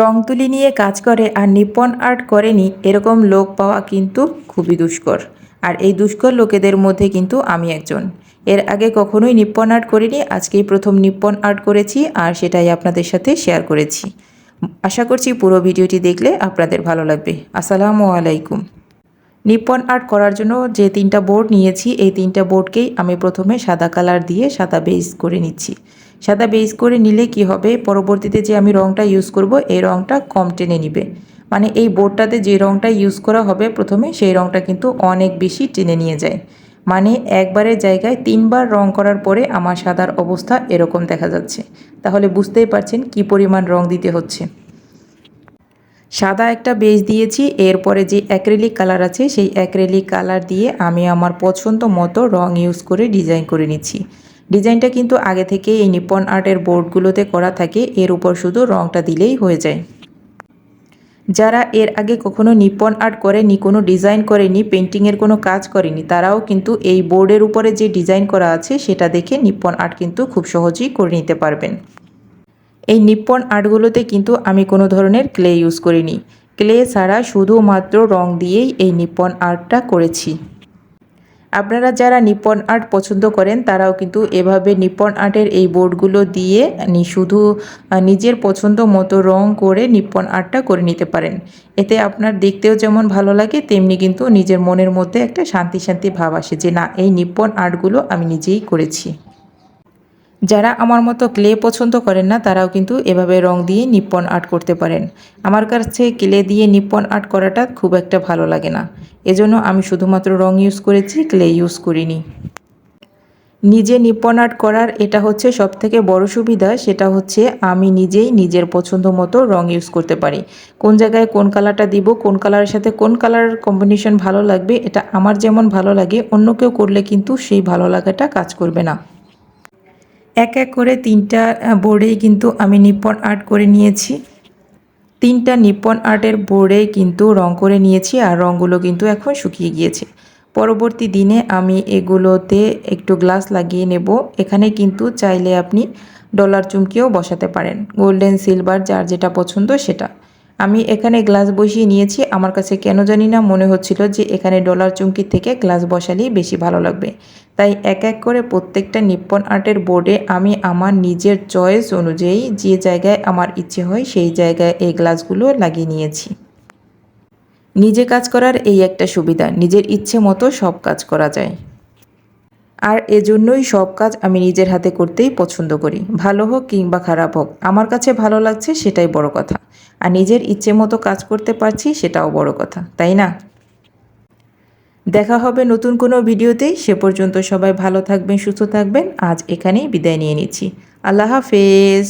রং তুলি নিয়ে কাজ করে আর নিপন আর্ট করেনি, এরকম লোক পাওয়া কিন্তু খুবই দুষ্কর। আর এই দুষ্কর লোকেদের মধ্যে কিন্তু আমি একজন। এর আগে কখনোই নিপ্পন আর্ট করিনি, আজকেই প্রথম নিপ্পন আর্ট করেছি আর সেটাই আপনাদের সাথে শেয়ার করেছি। আশা করছি পুরো ভিডিওটি দেখলে আপনাদের ভালো লাগবে। আসসালামু আলাইকুম। নিপ্পন আর্ট করার জন্য যে তিনটা বোর্ড নিয়েছি, এই তিনটা বোর্ডকেই আমি প্রথমে সাদা কালার দিয়ে সাদা বেস করে নিচ্ছি। সাদা বেস করে নিলে কি হবে? পরবর্তীতে যে আমি রঙটা ইউজ করব, এই রঙটা কম টেনে নিবে। মানে এই বোর্ডটাতে যে রঙটা ইউজ করা হবে প্রথমে, সেই রঙটা কিন্তু অনেক বেশি টেনে নিয়ে যায়। মানে একবারের জায়গায় তিনবার রং করার পরে আমার সাদার অবস্থা এরকম দেখা যাচ্ছে। তাহলে বুঝতেই পারছেন কি পরিমাণ রং দিতে হচ্ছে। সাদা একটা বেজ দিয়েছি, এরপরে যে অ্যাক্রেলিক কালার আছে, সেই অ্যাক্রেলিক কালার দিয়ে আমি আমার পছন্দ মতো রং ইউজ করে ডিজাইন করে নিচ্ছি। ডিজাইনটা কিন্তু আগে থেকে এই নিপন আর্টের বোর্ডগুলোতে করা থাকে। এর উপর শুধু রংটা দিলেই হয়ে যায়। যারা এর আগে কখনো নিপন আর্ট করেনি, কোনো ডিজাইন করেনি পেন্টিংয়ের কোনো কাজ করেনি, তারাও কিন্তু এই বোর্ডের উপরে যে ডিজাইন করা আছে, সেটা দেখে নিপন আর্ট কিন্তু খুব সহজেই করে নিতে পারবেন। এই নিপ্পন আর্টগুলোতে কিন্তু আমি কোনো ধরনের ক্লে ইউজ করিনি। ক্লে ছাড়া শুধুমাত্র রং দিয়েই এই নিপ্পন আর্টটা করেছি। আপনারা যারা নিপন আর্ট পছন্দ করেন, তারাও কিন্তু এভাবে নিপন আর্টের এই বোর্ডগুলো দিয়ে শুধু নিজের পছন্দ মতো রং করে নিপন আর্টটা করে নিতে পারেন। এতে আপনার দেখতেও যেমন ভালো লাগে, তেমনি কিন্তু নিজের মনের মধ্যে একটা শান্তি শান্তি ভাব আসে যে, না, এই নিপন আর্টগুলো আমি নিজেই করেছি। যারা আমার মতো ক্লে পছন্দ করেন না, তারাও কিন্তু এভাবে রং দিয়ে নিপ্পন আর্ট করতে পারেন। আমার কাছে ক্লে দিয়ে নিপ্পন আর্ট করাটা খুব একটা ভালো লাগে না। এজন্য আমি শুধুমাত্র রং ইউজ করেছি, ক্লে ইউজ করিনি। নিজে নিপ্পন আর্ট করার এটা হচ্ছে সব থেকে বড় সুবিধা, সেটা হচ্ছে আমি নিজেই নিজের পছন্দ মতো রং ইউজ করতে পারি। কোন জায়গায় কোন কালারটা দিব, কোন কালারের সাথে কোন কালার কম্বিনেশন ভালো লাগবে, এটা আমার যেমন ভালো লাগে, অন্য কেউ করলে কিন্তু সেই ভালো লাগাটা কাজ করবে না। এক এক করে তিনটা বোর্ডেই কিন্তু আমি নিপ্পন আর্ট করে নিয়েছি। তিনটা নিপ্পন আর্টের বোর্ডে কিন্তু রং করে নিয়েছি আর রঙগুলো কিন্তু এখন শুকিয়ে গিয়েছে। পরবর্তী দিনে আমি এগুলোতে একটু গ্লাস লাগিয়ে নেব। এখানে কিন্তু চাইলে আপনি ডলার চুমকিও বসাতে পারেন। গোল্ডেন সিলভার যার যেটা পছন্দ সেটা। আমি এখানে গ্লাস বসিয়ে নিয়েছি। আমার কাছে কেন জানি না মনে হচ্ছিল যে এখানে ডলার চুমকি থেকে গ্লাস বসালেই বেশি ভালো লাগবে। তাই এক এক করে প্রত্যেকটা নিপ্পন আর্টের বোর্ডে আমি আমার নিজের চয়েস অনুযায়ী যে জায়গায় আমার ইচ্ছে হয় সেই জায়গায় এই গ্লাসগুলো লাগিয়ে নিয়েছি। নিজে কাজ করার এই একটা সুবিধা, নিজের ইচ্ছে মতো সব কাজ করা যায়। আর এজন্যই সব কাজ আমি নিজের হাতে করতেই পছন্দ করি, ভালো হোক কিংবা খারাপ হোক। আমার কাছে ভালো লাগছে সেটাই বড় কথা, আর নিজের ইচ্ছে মতো কাজ করতে পারছি সেটাও বড় কথা, তাই না? দেখা হবে নতুন কোনো ভিডিওতে সে পর্যন্ত সবাই ভালো থাকবেন, সুস্থ থাকবেন। আজ এখানেই বিদায় নিয়ে নিচ্ছি। আল্লাহ হাফেজ।